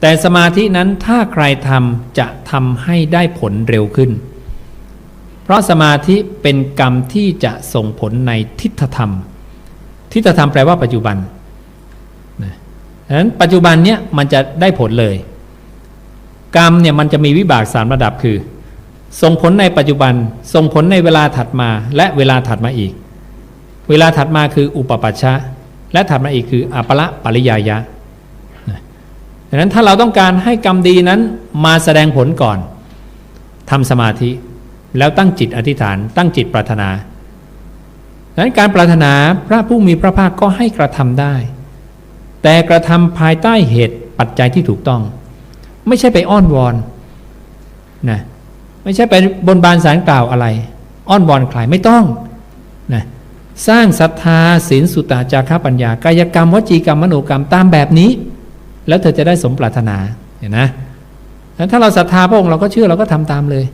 แต่สมาธินั้นถ้าใครทำจะทำให้ได้ผลเร็วขึ้น เพราะสมาธิเป็นกรรมที่จะส่งผลในทิฏฐธรรม ทิฏฐธรรมแปลว่าปัจจุบันนะดังนั้นปัจจุบันเนี้ยมันจะได้ผลเลย กรรมเนี่ยมันจะมีวิบากสามระดับคือ ส่งผลในปัจจุบัน ส่งผลในเวลาถัดมาและเวลาถัดมาอีก เวลาถัดมาคืออุปปัชชะ และถัดมาอีกคืออัปละปริยายะ ดังนั้นถ้าเราต้องการให้กรรมดีนั้นมาแสดงผลก่อนทำสมาธิแล้วตั้งจิตอธิษฐาน ตั้งจิตปรารถนาดังนั้นการปรารถนาพระผู้มีพระภาคก็ให้กระทำได้ แต่กระทำภายใต้เหตุปัจจัยที่ถูกต้อง ไม่ใช่ไปอ้อนวอนนะไม่ใช่ไปบนบานสารกล่าวอะไร อ้อนวอนใครไม่ต้องนะสร้างศรัทธาศีลสุตตาจาระปัญญากายกรรมวจีกรรมมโนกรรมตามแบบนี้ แล้วเธอจะได้สมปรารถนาเห็นนะถ้าเราศรัทธาพระองค์เราก็เชื่อเราก็ทำตามเลย